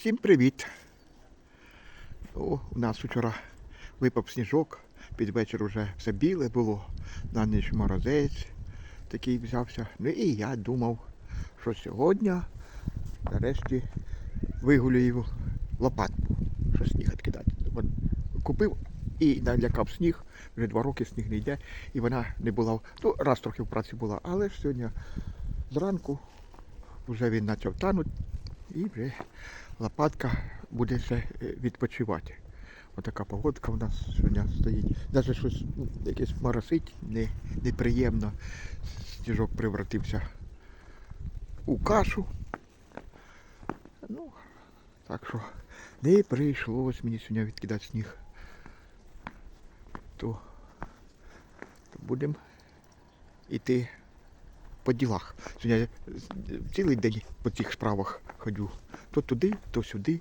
Всім привіт! О, у нас вчора випав сніжок, під вечір вже все біле було, на ніч морозець такий взявся. Ну і я думав, що сьогодні нарешті вигулюю лопатку, що сніг відкидати. Купив і налякав сніг, вже два роки сніг не йде, і вона не була, ну раз трохи в праці була, але ж сьогодні зранку вже він почав танути і вже лопатка буде ще е, відпочивати. Отака погодка в нас сьогодні стоїть. Навіть щось ну, якесь моросить, не, неприємно. Сніжок превратився у кашу. Ну, так що не прийшлось мені сьогодні відкидати сніг. То, то будемо йти по ділах. Сьогодні я цілий день по цих справах ходю. То туди, то сюди.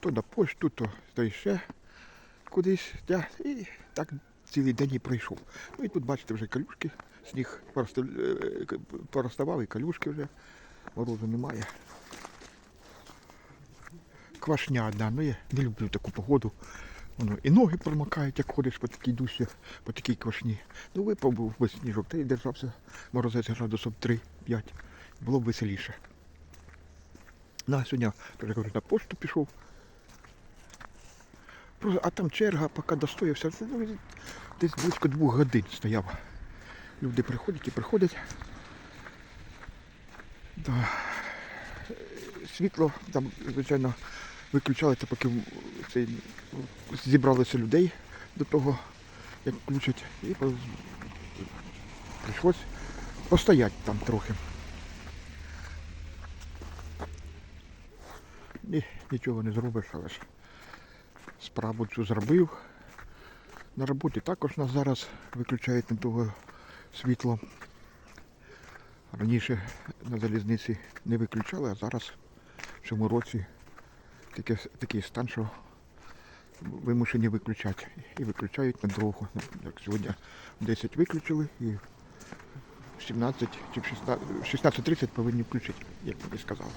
То на пошту, то, то ще кудись. Я, і так цілий день і пройшов. Ну і тут бачите вже калюшки, сніг е, к- пороставав і калюшки вже. Морозу немає. Квашня одна, ну я не люблю таку погоду. Воно і ноги промокають, як ходиш по такій душі, по такій квашні. Ну випав був без сніжок, та й держався морозець градусом 3-5. Було б веселіше. Ну, а сьогодні, теж говорю, на пошту пішов. А там черга, поки достоявся, ну, десь близько двох годин стояв. Люди приходять і приходять. Да. Світло там, звичайно, виключали, це поки цей, зібралися людей до того, як включать, і прийшлось постояти там трохи. Ні, нічого не зробиш, але ж справу цю зробив. На роботі також нас зараз виключають на того світло. Раніше на залізниці не виключали, а зараз в цьому році таке, такий стан, що вимушені виключати. І виключають надовго. Як сьогодні 10 виключили і 17 чи в 16 в 16.30 повинні включити, як мені сказали.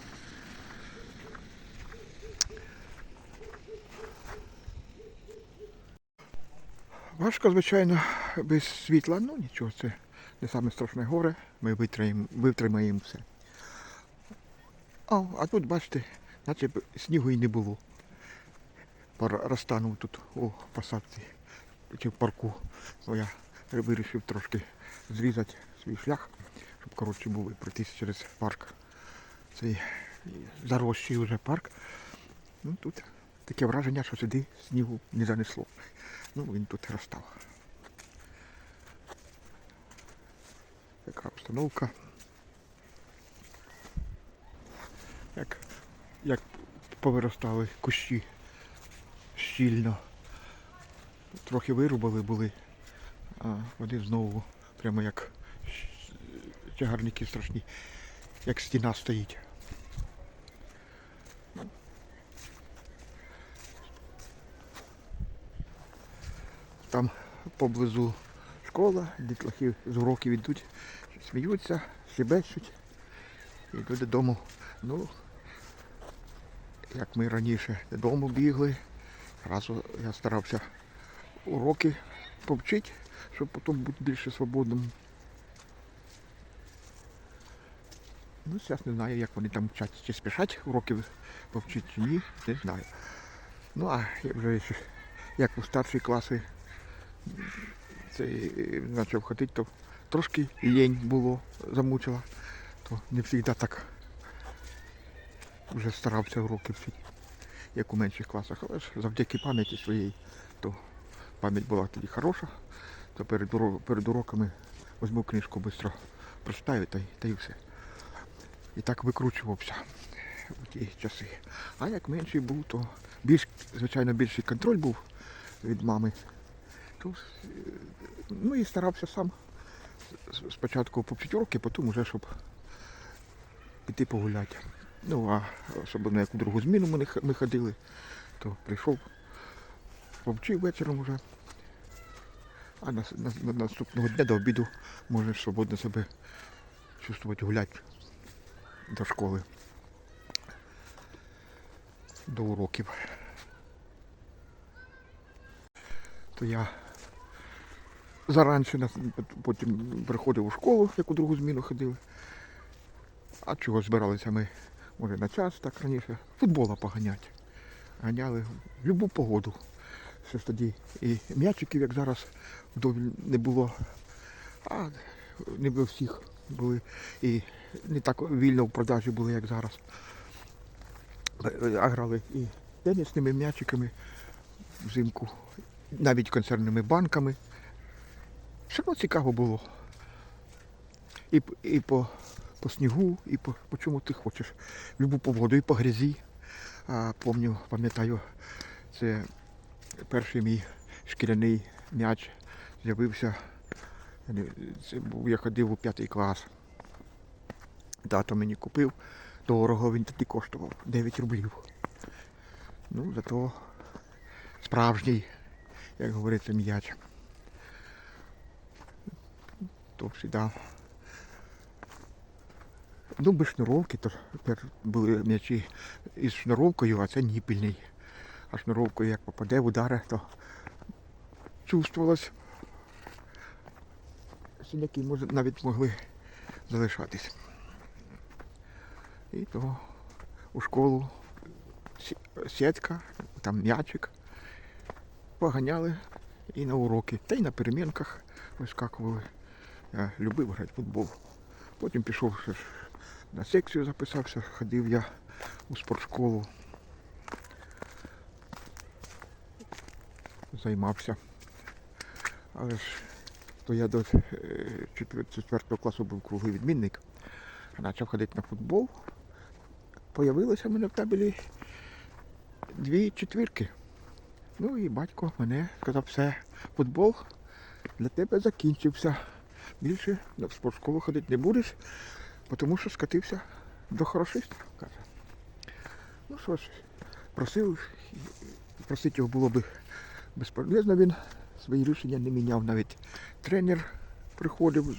Важко, звичайно, без світла, ну нічого, це не саме страшне горе, ми витримаємо, витримаємо все. А, а тут, бачите, наче б снігу і не було. Розтанув тут у посадці чи в парку. Бо я вирішив трошки зрізати свій шлях, щоб коротше було і пройтися через парк. Цей заросший вже парк. Ну тут таке враження, що сюди снігу не занесло. Ну він тут розстав. Така обстановка. Як, як повиростали кущі щільно. Трохи вирубали були, а вони знову прямо як чагарники страшні, як стіна стоїть. Там поблизу школа, дітлахи з уроків йдуть, сміються, щебечуть, йдуть додому. Ну, як ми раніше додому бігли, разу я старався уроки повчити, щоб потім бути більше свободним. Ну, зараз не знаю, як вони там вчать, чи спішать уроки повчити, чи ні, не знаю. Ну, а вже як у старші класи почав ходити, то трошки лінь було, замучила. То не завжди так вже старався уроки вчити, як у менших класах. Але ж завдяки пам'яті своєї, то пам'ять була тоді хороша, то перед, перед уроками візьму книжку швидко прочитаю та, та й все. І так викручувався у ті часи. А як менший був, то більш, звичайно, більший контроль був від мами. То, ну і старався сам спочатку повчити уроки, потім уже, щоб піти погуляти. Ну, а особливо як у другу зміну ми, ми ходили, то прийшов, повчив вечором вже. А на, на, на наступного дня до обіду можеш свободно себе чувствувати гуляти. до школи. До уроків. То я заранше потім приходив у школу, як у другу зміну ходили. А чого збиралися ми, може, на час так раніше, футбола поганяти. Ганяли в будь-яку погоду. Ще ж тоді і м'ячиків, як зараз, вдоволь не було. А не було всіх були. І не так вільно в продажі були, як зараз. А грали і тенісними м'ячиками взимку, навіть консервними банками. Все одно цікаво було. І, і по, по снігу, і по, по чому ти хочеш. Любу погоду, і по грязі. А, помню, пам'ятаю, це перший мій шкіряний м'яч з'явився. Це був, я ходив у п'ятий клас. Тато мені купив. Дорого він тоді коштував 9 рублів. Ну, зато справжній, як говориться, м'яч. То завжди. Ну, без шнуровки, то тепер були м'ячі із шнуровкою, а це ніпільний. А шнуровкою як попаде в удари, то чувствувалось. Синяки може, навіть могли залишатись. І то у школу сі- сітка, там м'ячик. Поганяли і на уроки, та й на перемінках вискакували. Я любив грати в футбол. Потім пішов на секцію записався, ходив я у спортшколу. Займався. Але ж то я до 4 класу був круглий відмінник. Почав ходити на футбол. Появилося в мене в табелі дві четвірки. Ну і батько мене сказав, все, футбол для тебе закінчився. Більше в спортшколу ходити не будеш, тому що скатився до хорошистів, каже. Ну що ж, просив, просити його було би безполезно, він свої рішення не міняв. Навіть тренер приходив,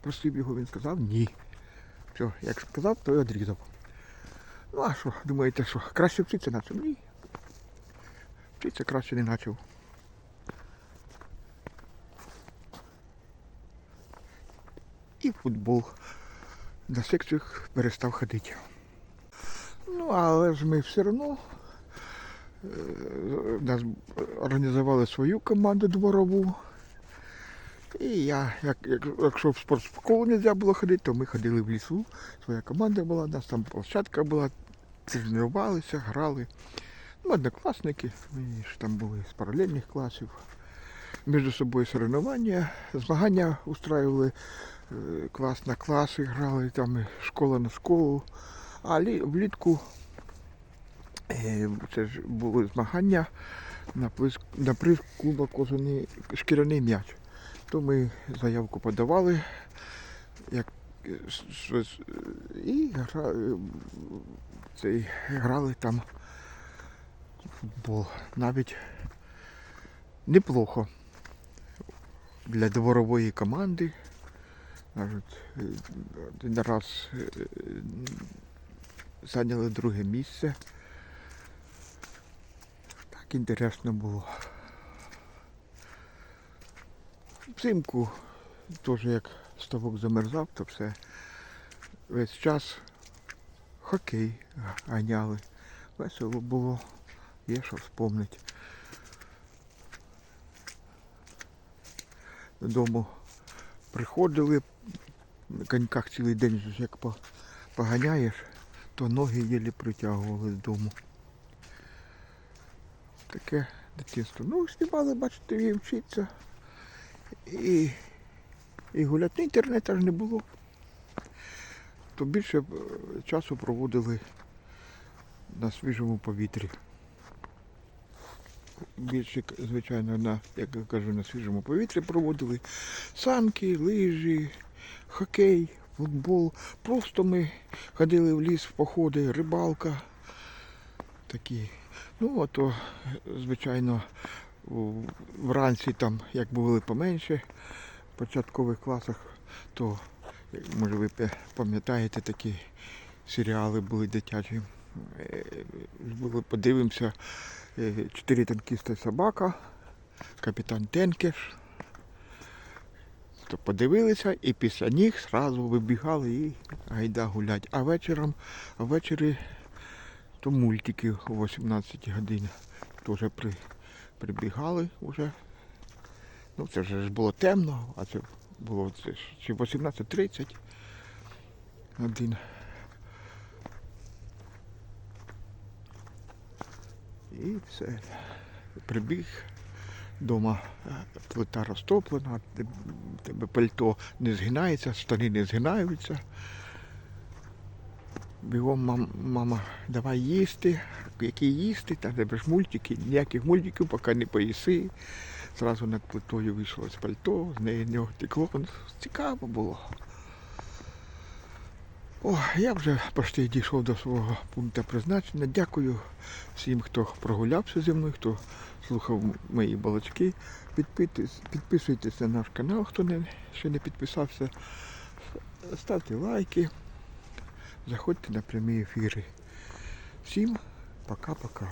просив його, він сказав ні. Все, як сказав, то й одрізав. Ну а що, думаєте, що краще вчитися почав? Ні. Вчитися краще не почав. І футбол на секціях перестав ходити. Ну, але ж ми все одно е, нас організували свою команду дворову. І я, як, як, якщо в спортшколу не можна було ходити, то ми ходили в лісу. Своя команда була, у нас там площадка була, тренувалися, грали. Ну, однокласники, ми ж там були з паралельних класів. Між собою соревнування, змагання устраювали, е, клас на класи грали, там школа на школу. А влітку е, це ж були змагання на приз, клуба кожаний шкіряний м'яч. То ми заявку подавали, як е, і гра, е, цей, грали там футбол. Навіть неплохо для дворової команди. Е, один раз е, зайняли друге місце. Так інтересно було. Взимку теж як ставок замерзав, то все весь час хокей ганяли. Весело було, є що вспомнити. Додому приходили, на коньках цілий день як поганяєш, то ноги єлі притягували з дому. Таке дитинство. Ну, співали, бачите, і вчиться. І, і гуляти. Інтернету ж не було. То більше е, часу проводили на свіжому повітрі. Більше, звичайно, на, як я кажу, на свіжому повітрі проводили санки, лижі, хокей, футбол. Просто ми ходили в ліс в походи, рибалка. Такі. Ну, а то, звичайно, вранці там, як були поменше, в початкових класах, то, може ви пам'ятаєте, такі серіали були дитячі. Е, подивимося. Е, Чотири танкісти собака, капітан Тенкеш. То подивилися і після них зразу вибігали і гайда гулять. А вечором, ввечері то мультики о 18 годині. Теж при, прибігали вже. Ну це вже ж було темно, а це було це чи 18.30 один. І все. Прибіг. Дома е, плита розтоплена, тебе пальто не згинається, штани не згинаються. Бігом мам, мама, давай їсти. Які їсти, та тебе ж мультики, ніяких мультиків, поки не поїси. Зразу над плитою вийшло з пальто, з неї нього текло. Цікаво було. О, я вже почти дійшов до свого пункту призначення. Дякую всім, хто прогулявся зі мною, хто слухав мої балачки. Підписуйтесь, на наш канал, хто не, ще не підписався. Ставте лайки, заходьте на прямі ефіри. Всім пока-пока.